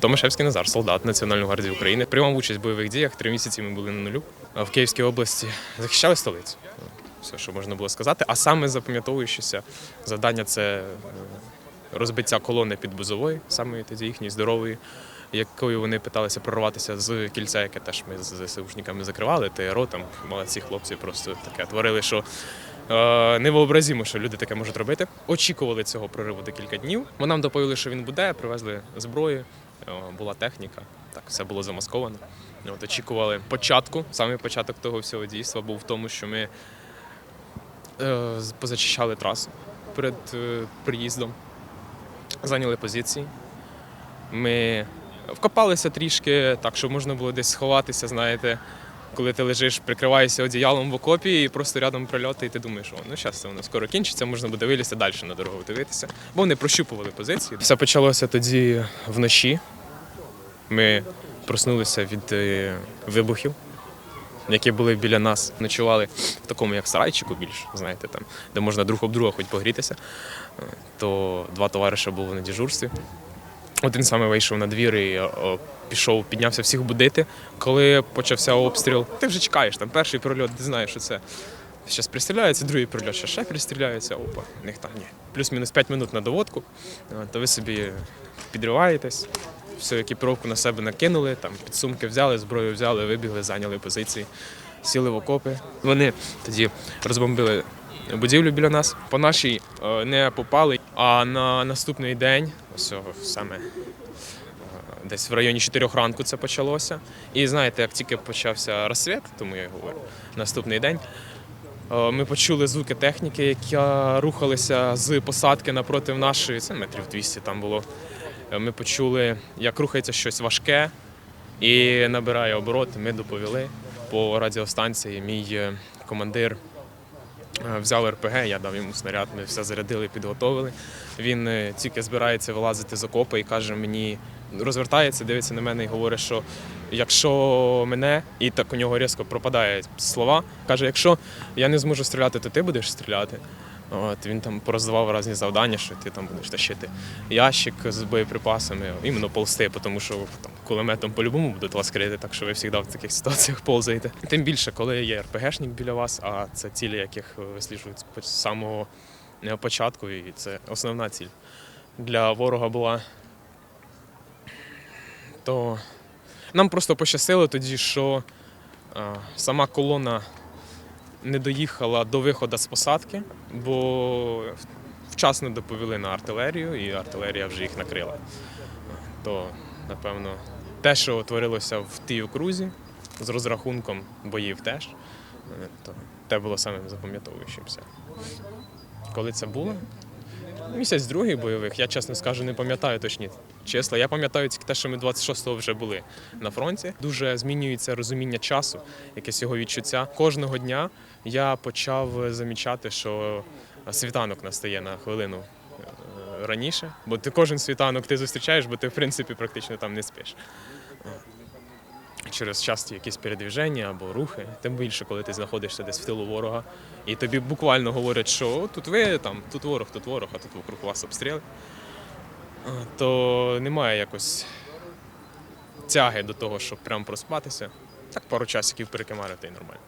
Томашевський Назар, солдат Національної гвардії України. Приймав участь в бойових діях. Три місяці ми були на нулю. В Київській області захищали столицю. Все, що можна було сказати. А саме запам'ятовуючися завдання це е, розбиття колони під Бузовою, саме тоді їхньої здорової, якою вони питалися прорватися з кільця, яке теж ми з ЗСУшниками закривали. ТРО там молодці хлопці просто таке творили, що е, невообразимо, що люди таке можуть робити. Очікували цього прориву декілька днів. Бо нам доповіли, що він буде, привезли зброю, була техніка. Так, все було замасковано. От очікували початку. Саме початок того всього дійства був в тому, що ми е, позачищали трасу перед е, приїздом, зайняли позиції. Ми вкопалися трішки, так, щоб можна було десь сховатися, знаєте, коли ти лежиш, прикриваєшся одіялом в окопі і просто рядом прильоти, і ти думаєш, о, ну зараз це воно скоро кінчиться, можна буде вилізти далі на дорогу дивитися. Бо вони прощупували позиції. Все почалося тоді вночі. Ми проснулися від е, вибухів, які були біля нас. Ночували в такому, як сарайчику більш, знаєте, там, де можна друг об друга хоч погрітися. Е, То два товариша були на дежурстві. Один саме вийшов на двір і о, пішов, піднявся всіх будити. Коли почався обстріл, ти вже чекаєш, там перший прольот, ти знаєш, що це. Зараз пристріляється, другий прильот, ще ще пристріляється, опа, в них там ні. Плюс-мінус 5 минут на доводку, е, то ви собі підриваєтесь, всю екіпіровку на себе накинули, там підсумки взяли, зброю взяли, вибігли, зайняли позиції, сіли в окопи. Вони тоді розбомбили будівлю біля нас. По нашій е, не попали, а на наступний день, ось саме е, десь в районі 4 ранку це почалося. І знаєте, як тільки почався розсвіт, тому я говорю, наступний день. е, Ми почули звуки техніки, які рухалися з посадки напроти нашої, це метрів 200 там було. Ми почули, як рухається щось важке і набирає обороти. Ми доповіли по радіостанції. Мій командир взяв РПГ, я дав йому снаряд, ми все зарядили, підготовили. Він е, тільки збирається вилазити з окопа і каже мені, розвертається, дивиться на мене і говорить, що якщо мене, і так у нього різко пропадають слова, каже, якщо я не зможу стріляти, то ти будеш стріляти. От, він там пороздавав різні завдання, що ти там будеш тащити ящик з боєприпасами, іменно ползти, тому що там кулеметом по-любому будуть вас крити, так що ви завжди в таких ситуаціях ползаєте. Тим більше, коли є РПГшник біля вас, а це цілі, яких висліджують з самого е, початку, і це основна ціль для ворога була. То нам просто пощастило тоді, що е, сама колона не доїхала до виходу з посадки, бо вчасно доповіли на артилерію, і артилерія вже їх накрила. То, напевно, те, що творилося в тій окрузі з розрахунком боїв теж, е, то те було самим запам'ятовуючимся. Коли це було? Місяць другий бойових, я чесно скажу, не пам'ятаю точні числа. Я пам'ятаю тільки те, що ми 26-го вже були на фронті. Дуже змінюється розуміння часу, якесь його відчуття. Кожного дня я почав замічати, що світанок настає на хвилину е, раніше, бо ти кожен світанок ти зустрічаєш, бо ти в принципі практично там не спиш. Через часті якісь передвіження або рухи, тим більше, коли ти знаходишся десь в тилу ворога, і тобі буквально говорять, що тут ви, там, тут ворог, тут ворог, а тут вокруг вас обстріли, то немає якось тяги до того, щоб прям проспатися. Так пару часиків перекимарити і нормально.